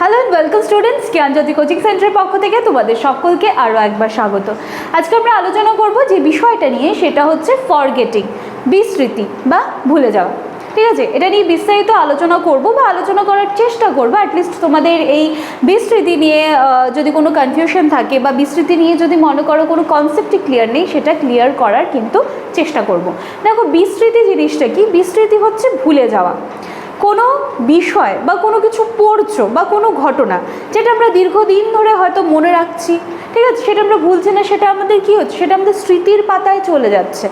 Hello and welcome students Gyanjyoti coaching সেন্টারের পক্ষ থেকে তোমাদের সকলকে আরও একবার স্বাগত। আজকে আমরা আলোচনা করব যে বিষয়টা নিয়ে, সেটা হচ্ছে ফরগেটিং বিস্মৃতি বা ভুলে যাওয়া। ঠিক আছে? এটা নিয়ে বিস্তারিত আলোচনা করব বা আলোচনা করার চেষ্টা করব অ্যাটলিস্ট তোমাদের এই বিস্তৃতি নিয়ে যদি কোনো কনফিউশন থাকে বা বিস্তৃতি নিয়ে যদি মনে করো কোনো কনসেপ্টই ক্লিয়ার নেই, সেটা ক্লিয়ার করার কিন্তু চেষ্টা করব। দেখো বিস্তৃতি জিনিসটা কি? বিস্তৃতি হচ্ছে ভুলে যাওয়া। কোনো বিষয় বা কোনো কিছু পড়ছো বা কোনো ঘটনা যেটা আমরা দীর্ঘদিন ধরে হয়তো মনে রাখছি, ঠিক আছে? সেটা আমরা ভুলছি না, সেটা আমাদের কী হচ্ছে? সেটা আমাদের স্মৃতির পাতায় চলে যাচ্ছে।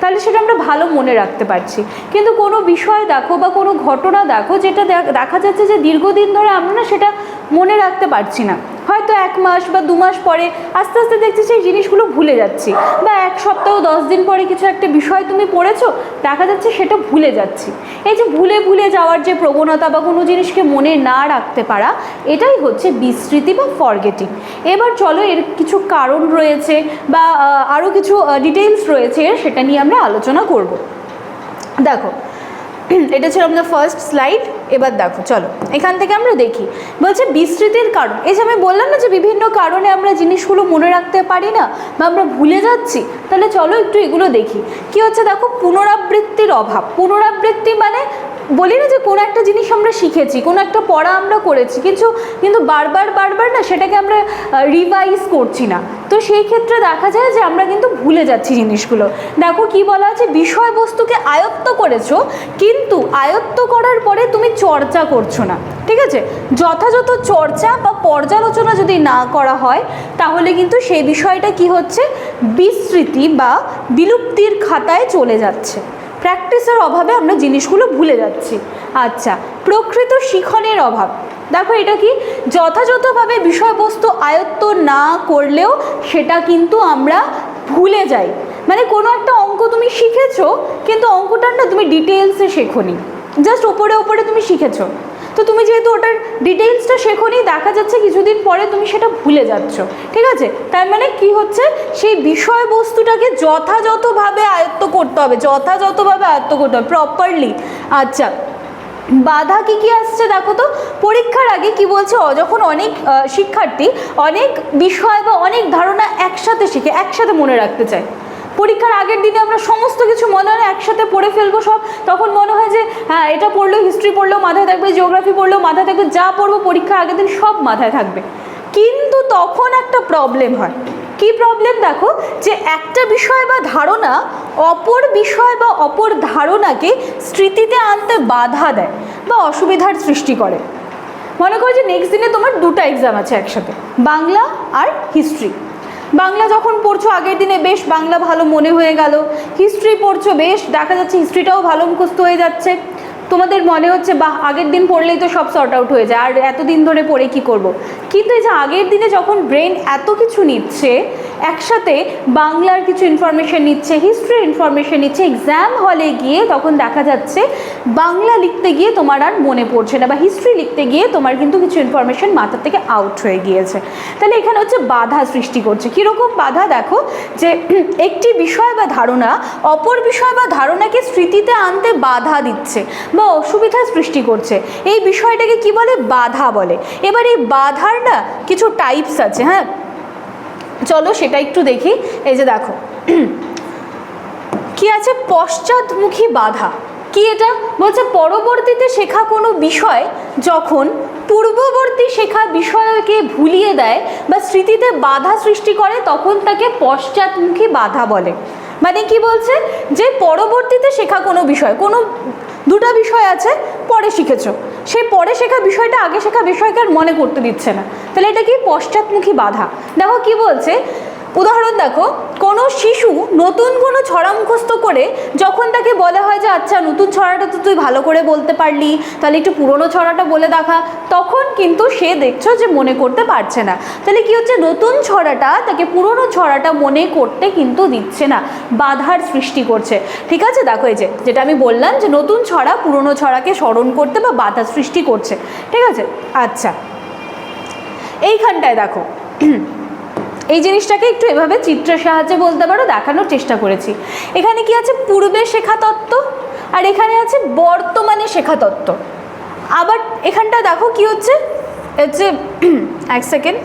তাহলে সেটা আমরা ভালো মনে রাখতে পারছি। কিন্তু কোনো বিষয় দেখো বা কোনো ঘটনা দেখো যেটা দেখ- যাচ্ছে যে দীর্ঘদিন ধরে আমরা না সেটা মনে রাখতে পারছি না। হয়তো এক মাস বা দু মাস পরে আস্তে আস্তে দেখছি সেই জিনিসগুলো ভুলে যাচ্ছি। বা এক সপ্তাহ, দশ দিন পরে কিছু একটা বিষয় তুমি পড়েছো, দেখা যাচ্ছে সেটা ভুলে যাচ্ছি। এই যে ভুলে ভুলে যাওয়ার যে প্রবণতা বা কোনো জিনিসকে মনে না রাখতে পারা, এটাই হচ্ছে বিস্মৃতি বা ফরগেটিং এবার চলো এর কিছু কারণ রয়েছে বা আরও কিছু ডিটেলস রয়েছে, সেটা নিয়ে আমরা আলোচনা করব। দেখো এটা ছিল আমাদের ফার্স্ট স্লাইড এবার দেখো, চলো, এখান থেকে আমরা দেখি। বলছে বিস্তৃতির কারণ। এই যে আমি বললাম না যে বিভিন্ন কারণে আমরা জিনিসগুলো মনে রাখতে পারি না বা আমরা ভুলে যাচ্ছি, তাহলে চলো একটু এগুলো দেখি। কি হচ্ছে দেখো? পুনরাবৃত্তির অভাব। পুনরাবৃত্তি মানে বলি না যে কোনো একটা জিনিস আমরা শিখেছি, কোনো একটা পড়া আমরা করেছি, কিন্তু কিন্তু বারবার বারবার না সেটাকে আমরা রিভাইজ করছি না। তো সেই ক্ষেত্রে দেখা যায় যে আমরা কিন্তু ভুলে যাচ্ছি জিনিসগুলো। দেখো কি বলা আছে, বিষয়বস্তুকে আয়ত্ত করেছ, কিন্তু আয়ত্ত করার পরে তুমি চর্চা করছ না। ঠিক আছে? যথাযথ চর্চা বা পর্যালোচনা যদি না করা হয়, তাহলে কিন্তু সেই বিষয়টা কি হচ্ছে? বিস্মৃতি বা বিলুপ্তির খাতায় চলে যাচ্ছে। প্র্যাকটিসের অভাবে আমরা জিনিসগুলো ভুলে যাচ্ছি। আচ্ছা প্রকৃত শিখনের অভাব। দেখো এটা কি? যথাযথভাবে বিষয়বস্তু আয়ত্ত না করলেও সেটা কিন্তু আমরা ভুলে যাই। মানে কোনো একটা অঙ্ক তুমি শিখেছো, কিন্তু অঙ্কটার না তুমি ডিটেলসে শেখো নি জাস্ট ওপরে ওপরে তুমি শিখেছো। তো তুমি যেহেতু ওটার ডিটেলসটা শেখোনি, দেখা যাচ্ছে কিছুদিন পরে তুমি সেটা ভুলে যাচ্ছ, ঠিক আছে? তার মানে কি হচ্ছে? সেই বিষয়বস্তুটাকে যথাযথভাবে আয়ত্ত করতে হবে, যথাযথভাবে আয়ত্ত করতে হবে প্রপারলি আচ্ছা বাধা কি কি আসছে দেখো তো? পরীক্ষার আগে কি বলছে? যখন অনেক শিক্ষার্থী অনেক বিষয় বা অনেক ধারণা একসাথে শিখে, একসাথে মনে রাখতে চায়। পরীক্ষার আগের দিনে আমরা সমস্ত কিছু মনে হয় একসাথে পড়ে ফেলব সব। তখন মনে হয় যে হ্যাঁ এটা পড়লেও হিস্ট্রি পড়লেও মাথায় থাকবে জিওগ্রাফি পড়লেও মাথায় থাকবে যা পড়ব পরীক্ষার আগের দিন সব মাথায় থাকবে। কিন্তু তখন একটা প্রবলেম হয়। কি প্রবলেম দেখো, যে একটা বিষয় বা ধারণা অপর বিষয় বা অপর ধারণাকে স্মৃতিতে আনতে বাধা দেয় বা অসুবিধার সৃষ্টি করে। মনে করো যে নেক্সট দিনে তোমার দুটো এক্সাম আছে একসাথে, বাংলা আর হিস্ট্রি বাংলা যখন পড়ছো, আগের দিনে বেশ বাংলা ভালো মনে হয়ে গেল হিস্ট্রি পড়ছো বেশ, দেখা যাচ্ছে হিস্ট্রিটাও ভালো মুখস্থ হয়ে যাচ্ছে তোমাদের মনে হচ্ছে বা আগের দিন পড়লেই তো সব শর্ট আউট হয়ে যায়, আর এতদিন ধরে পড়ে কি করব। কিন্তু এই যে আগের দিনে যখন ব্রেন এত কিছু নিচ্ছে একসাথে বাংলার কিছু ইনফরমেশন নিচ্ছে হিস্ট্রির ইনফরমেশন নিচ্ছে এক্সাম হলে গিয়ে তখন দেখা যাচ্ছে বাংলা লিখতে গিয়ে তোমার আর মনে পড়ছে না বা হিস্ট্রি লিখতে গিয়ে তোমার কিন্তু কিছু ইনফরমেশন মাথা থেকে আউট হয়ে গিয়েছে। তাহলে এখানে হচ্ছে বাধা সৃষ্টি করছে। কীরকম বাধা? দেখো যে একটি বিষয় বা ধারণা অপর বিষয় বা ধারণাকে স্মৃতিতে আনতে বাধা দিচ্ছে বা অসুবিধা সৃষ্টি করছে। এই বিষয়টাকে কি বলে? বাধা বলে। এবার এই বাধার না কিছু টাইপস আছে হ্যাঁ? চলো সেটা একটু দেখি। এই যে দেখো। কি আছে? পশ্চাৎমুখী বাধা। কি এটা? বলছে পরবর্তীতে শেখা কোনো বিষয় যখন পূর্ববর্তী শেখা বিষয়কে ভুলিয়ে দেয় বা স্মৃতিতে বাধা সৃষ্টি করে, তখন তাকে পশ্চাৎমুখী বাধা বলে। মানে কি বলছে? যে পরবর্তীতে শেখা কোনো বিষয়, কোনো দুটো বিষয় আছে, পরে শিখেছো। সেই পরে শেখা বিষয়টা, আগে শেখা বিষয়কে আর মনে করতে দিচ্ছে না। তাহলে এটা কি পশ্চাৎমুখী বাধা? দেখো কি বলছে উদাহরণ দেখো, কোনো শিশু নতুন কোনো ছড়া মুখস্থ করে যখন তাকে বলা হয় যে আচ্ছা নতুন ছড়াটা তো তুই ভালো করে বলতে পারলি, তাহলে একটু পুরনো ছড়াটা বলে দেখা, তখন কিন্তু সে দেখছ যে, মনে করতে পারছে না। তাহলে কি হচ্ছে? নতুন ছড়াটা তাকে পুরনো ছড়াটা মনে করতে কিন্তু দিচ্ছে না, বাধার সৃষ্টি করছে। ঠিক আছে? দেখো এই যে, যেটা আমি বললাম যে, নতুন ছড়া পুরনো ছড়াকে স্মরণ করতে বা বাধা সৃষ্টি করছে। ঠিক আছে? আচ্ছা। এইখানটায় দেখো। এই জিনিসটাকে একটু এভাবে চিত্রের সাহায্যে বলতে পারো, দেখানোর চেষ্টা করেছি। এখানে কি আছে? পূর্বে শেখা তত্ত্ব আর এখানে আছে বর্তমানে শেখা তত্ত্ব। আবার এখানটা দেখো কি হচ্ছে? হচ্ছে এক সেকেন্ড।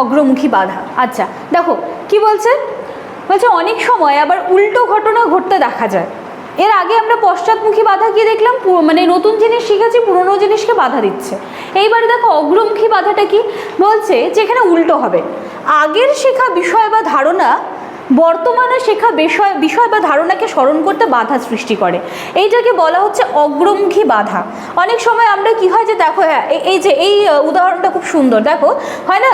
অগ্রমুখী বাধা। আচ্ছা দেখো কি বলছে? বলছে অনেক সময় আবার উল্টো ঘটনা ঘটতে দেখা যায়। এর আগে আমরা পশ্চাৎমুখী বাধা কি দেখলাম মানে নতুন জিনিস শিখেছি, পুরনো জিনিসকে বাধা দিচ্ছে। এইবারে দেখো অগ্রমুখী বাধাটা কি? বলছে যেখানে উল্টো হবে। আগের শেখা বিষয় বা ধারণা বর্তমানে শেখা বিষয় বিষয় বা ধারণাকে স্মরণ করতে বাধা সৃষ্টি করে। এইটাকে বলা হচ্ছে অগ্রমুখী বাধা। অনেক সময় আমরা কি হয় যে দেখো হ্যাঁ এই- এই যে, এই উদাহরণটা খুব সুন্দর। দেখো, হয় না?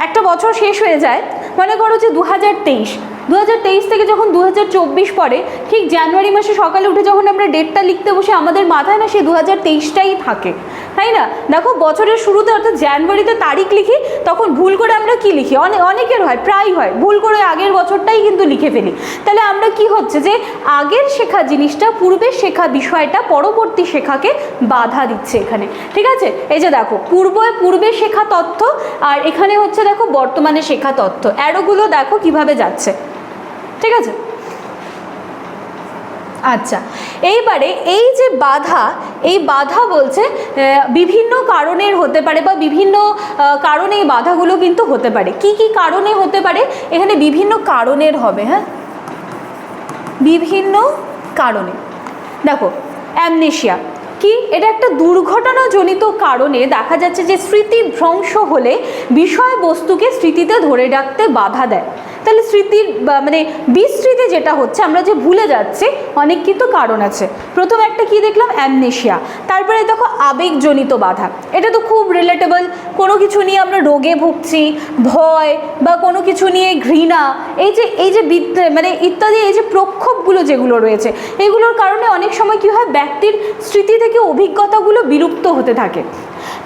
একটা বছর শেষ হয়ে যায়। মনে করো যে দু হাজার তেইশ। দু হাজার তেইশ থেকে যখন দু পরে ঠিক জানুয়ারি মাসে সকালে উঠে যখন আমরা ডেটটা লিখতে বসে, আমাদের মাথায় না সেই দু তেইশটাই থাকে। তাই না? দেখো, বছরের শুরুতে অর্থাৎ জানুয়ারিতে তারিখ লিখি, তখন ভুল করে আমরা কি লিখি? অনেক অনেকের হয় প্রায় হয়। ভুল করে আগের বছরটাই কিন্তু লিখে ফেলি। তাহলে আমরা কি হচ্ছে যে, আগের শেখা জিনিসটা, পূর্বের শেখা বিষয়টা, পরবর্তী শেখাকে বাধা দিচ্ছে এখানে। ঠিক আছে? এই যে দেখো, পূর্ব পূর্বে শেখা তথ্য, আর এখানে হচ্ছে দেখো বর্তমানে শেখা তথ্য। অ্যারোগুলো দেখো কীভাবে যাচ্ছে। ঠিক আছে? আচ্ছা এইবারে এই যে বাধা, এই বাধা বলছে বিভিন্ন কারণের হতে পারে বা বিভিন্ন কারণে এই বাধাগুলো কিন্তু হতে পারে। কি কি কারণে হতে পারে? এখানে বিভিন্ন কারণের হবে হ্যাঁ? বিভিন্ন কারণে। দেখো, অ্যামনেশিয়া। কি? এটা একটা দুর্ঘটনাজনিত কারণে দেখা যাচ্ছে যে স্মৃতি ভ্রংশ হলে বিষয়বস্তুকে স্মৃতিতে ধরে রাখতে বাধা দেয়। তাহলে স্মৃতির মানে বিস্মৃতি যেটা হচ্ছে, আমরা যে ভুলে যাচ্ছি, অনেক কিন্তু কারণ আছে। প্রথম একটা কি দেখলাম? অ্যামনেশিয়া। তারপরে দেখো, আবেগজনিত বাধা। এটা তো খুব রিলেটেবল কোনো কিছু নিয়ে আমরা রোগে ভুগছি, ভয়, বা কোনো কিছু নিয়ে ঘৃণা, এই যে এই যে মানে ইত্যাদি, এই যে প্রক্ষোভগুলো যেগুলো রয়েছে, এগুলোর কারণে অনেক সময় কী হয়, ব্যক্তির স্মৃতি থেকে অভিজ্ঞতাগুলো বিলুপ্ত হতে থাকে।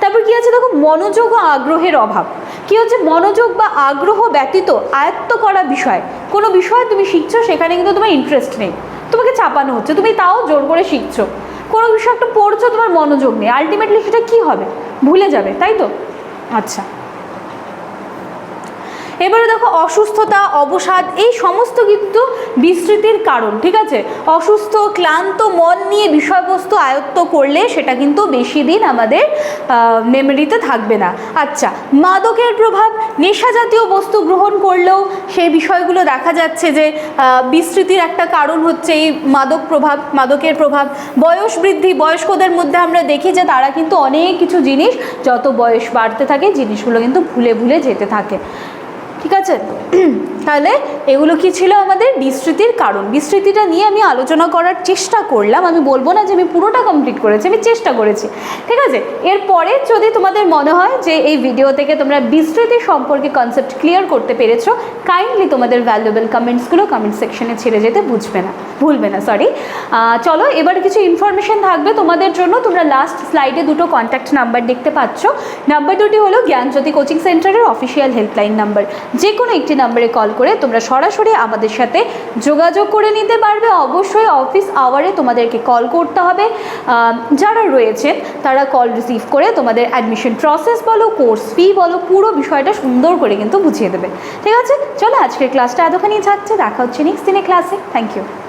তারপর কি আছে? দেখো, মনোযোগ ও আগ্রহের অভাব। কি হচ্ছে? মনোযোগ বা আগ্রহ ব্যতীত আয়ত্ত করা বিষয়। কোনো বিষয় তুমি শিখছো, সেখানে কিন্তু তোমার ইন্টারেস্ট নেই। তোমাকে চাপানো হচ্ছে, তুমি তাও জোর করে শিখছো। কোনো বিষয় একটা পড়ছো, তোমার মনোযোগ নেই। আলটিমেটলি সেটা কী হবে? ভুলে যাবে, তাই তো? আচ্ছা। এবারে দেখো অসুস্থতা, অবসাদ, এই সমস্ত কিন্তু বিস্তৃতির কারণ, ঠিক আছে? অসুস্থ, ক্লান্ত, মন নিয়ে বিষয়বস্তু আয়ত্ত করলে সেটা কিন্তু বেশি দিন আমাদের মেমোরিতে থাকবে না। আচ্ছা মাদকের প্রভাব, নেশা জাতীয় বস্তু গ্রহণ করলেও সেই বিষয়গুলো দেখা যাচ্ছে যে বিস্তৃতির একটা কারণ হচ্ছে এই মাদক প্রভাব, মাদকের প্রভাব। বয়স বৃদ্ধি, বয়স্কদের মধ্যে আমরা দেখি যে তারা কিন্তু অনেক কিছু জিনিস, যত বয়স বাড়তে থাকে, জিনিসগুলো কিন্তু ভুলে ভুলে যেতে থাকে। ঠিক আছে? তাহলে এগুলো কি ছিল আমাদের বিস্তৃতির কারণ? বিস্তৃতিটা নিয়ে আমি আলোচনা করার চেষ্টা করলাম। আমি বলব না যে আমি পুরোটা কমপ্লিট করেছি, আমি চেষ্টা করেছি। ঠিক আছে? এরপরে যদি তোমাদের মনে হয় যে এই ভিডিও থেকে তোমরা বিস্তৃতি সম্পর্কে কনসেপ্ট ক্লিয়ার করতে পেরেছ কাইন্ডলি তোমাদের ভ্যালুয়েবল কমেন্টসগুলো কমেন্ট সেকশনে ছেড়ে যেতে বুঝবে না, ভুলবে না সরি চলো, এবার কিছু ইনফরমেশন থাকবে তোমাদের জন্য। তোমরা লাস্ট স্লাইডে দুটো কন্ট্যাক্ট নাম্বার দেখতে পাচ্ছ। নাম্বার দুটি হলো জ্ঞানজ্যোতি কোচিং সেন্টারের অফিসিয়াল হেল্পলাইন নাম্বার যে কোনো একটি নাম্বারে কল করে তোমরা সরাসরি আমাদের সাথে যোগাযোগ করে নিতে পারবে। অবশ্যই অফিস আওয়ারে তোমাদেরকে কল করতে হবে। যারা রয়েছেন, তারা কল রিসিভ করে তোমাদের অ্যাডমিশন প্রসেস বলো কোর্স ফি বলো, পুরো বিষয়টা সুন্দর করে কিন্তু বুঝিয়ে দেবে। ঠিক আছে? চলো, আজকের ক্লাসটা এতখানি থাকছে। দেখা হচ্ছে নেক্সট দিনে ক্লাসে থ্যাংক ইউ